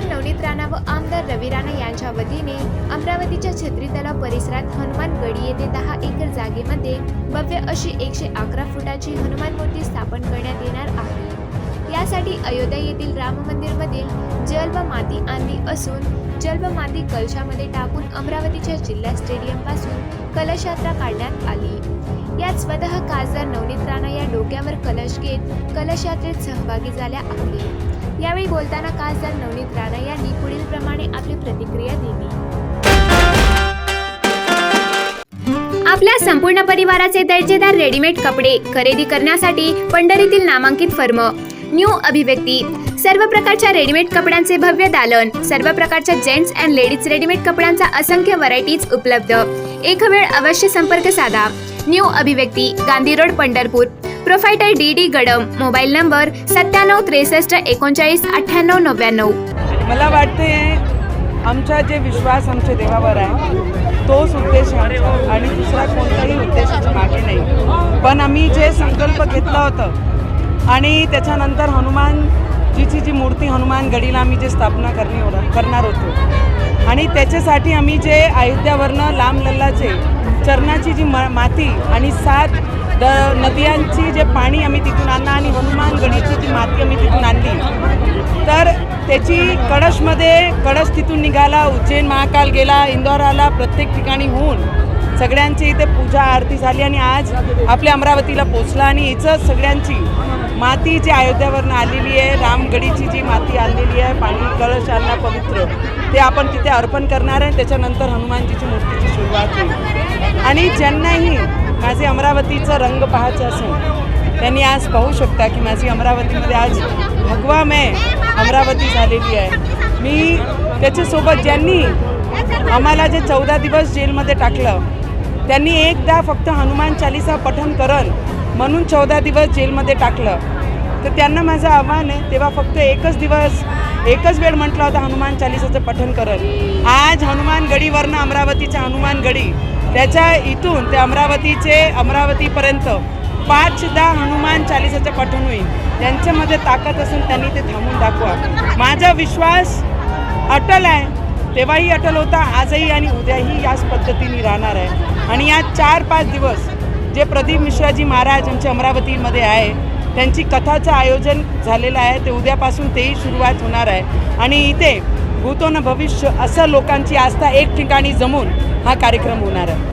खासदार नवनीत राणा व आमदार रवी राणा यांच्या वतीने अमरावतीच्या छत्री तलाव परिसरात हनुमान गडी येथे दहा एकर जागेमध्ये भव्य अशी एकशे अकरा फुटाची हनुमान मूर्ती स्थापन करण्यात येणार आहे. यासाठी अयोध्या येथील राम मंदिरमधील जल व माती आणली असून जल व माती कलशामध्ये टाकून अमरावतीच्या जिल्हा स्टेडियमपासून कलश यात्रा काढण्यात आली. यात स्वतः खासदार नवनीत राणा या डोक्यावर कलश घेत कलशयात्रेत सहभागी झाल्या आहेत. यावेळी बोलताना खासदार नवनीत राणा यांनी पुढील प्रमाणे आपली प्रतिक्रिया दिली. आपल्या संपूर्ण परिवाराचे दर्जेदार रेडीमेड कपडे खरेदी करण्यासाठी पंढरीतील नामांकित फर्म. न्यू अभिव्यक्ती. सर्व प्रकारच्या रेडीमेड कपड्यांचे भव्य दालन सर्व प्रकारच्या जेंट्स अँड लेडीज रेडीमेड कपड्यांचा असंख्य व्हरायटीज उपलब्ध. एक वेळ अवश्य संपर्क साधा. New Abhivyakti Gandhi road Pandharpur. Proprietor D D Gadam mobile number सत्त्याण्णव त्रेसष्ट एकोणचाळीस अठ्ठ्याण्णव नव्याण्णव. मला वाटते आमचा जे विश्वास आमच्या देवावर आहे तोच उद्देश आहे आणि दुसरा कोणताही उद्देशाच्या मागे नाही. पण आम्ही जे संकल्प घेतला होतं आणि त्याच्यानंतर हनुमानजीची जी मूर्ती हनुमान गडीला आम्ही जे स्थापना करणे करणार होतो आणि त्याच्यासाठी आम्ही जे अयोध्यावरनं लांब लल्लाचे चरणाची जी म माती आणि सात द नद्यांची जे पाणी आम्ही तिथून आणलं आणि हनुमानगडीची जी माती आम्ही तिथून आणली. तर त्याची कळशमध्ये कळश तिथून निघाला उज्जैन महाकाल गेला इंदोर आला प्रत्येक ठिकाणी होऊन सगळ्यांची इथे पूजा आरती झाली आणि आज आपल्या अमरावतीला पोचला आणि हिचं सगळ्यांची माती जी अयोध्यावरनं आलेली आहे रामगडीची जी माती आणलेली आहे पाणी कळश आणला पवित्र ते आपण तिथे अर्पण करणार आहे. त्याच्यानंतर हनुमानजीची मूर्तीची सुरुवात होईल. आणि ज्यांनाही माझे अमरावतीचं रंग पाहायचं असेल त्यांनी आज पाहू शकता की माझी अमरावतीमध्ये आज भगवा मे अमरावती झालेली आहे. मी त्याच्यासोबत ज्यांनी आम्हाला जे चौदा दिवस जेलमध्ये टाकलं त्यांनी एकदा फक्त हनुमान चालिसा पठन करण म्हणून चौदा दिवस जेलमध्ये टाकलं. तर त्यांना माझं आव्हान आहे तेव्हा फक्त एकच दिवस एकच वेळ म्हटलं होतं हनुमान चालिसाचं पठन करत आज हनुमान गडीवरनं अमरावतीच्या हनुमान गडी त्याच्या इथून ते अमरावतीचे अमरावतीपर्यंत पाचदा हनुमान चालिसाचं पठन होईल. त्यांच्यामध्ये ताकद असून त्यांनी ते थांबून दाखवा. माझा विश्वास अटल आहे. तेव्हाही अटल होता आजही आणि उद्याही याच पद्धतीने राहणार आहे. आणि या चार पाच दिवस जे प्रदीप मिश्राजी महाराज आमच्या अमरावतीमध्ये आहे त्यांची कथाचं आयोजन झालेलं आहे ते उद्यापासून तेही सुरुवात होणार आहे. आणि इथे भूतो न भविष्य असं लोकांची आस्था एक ठिकाणी जमून हा कार्यक्रम होणार आहे.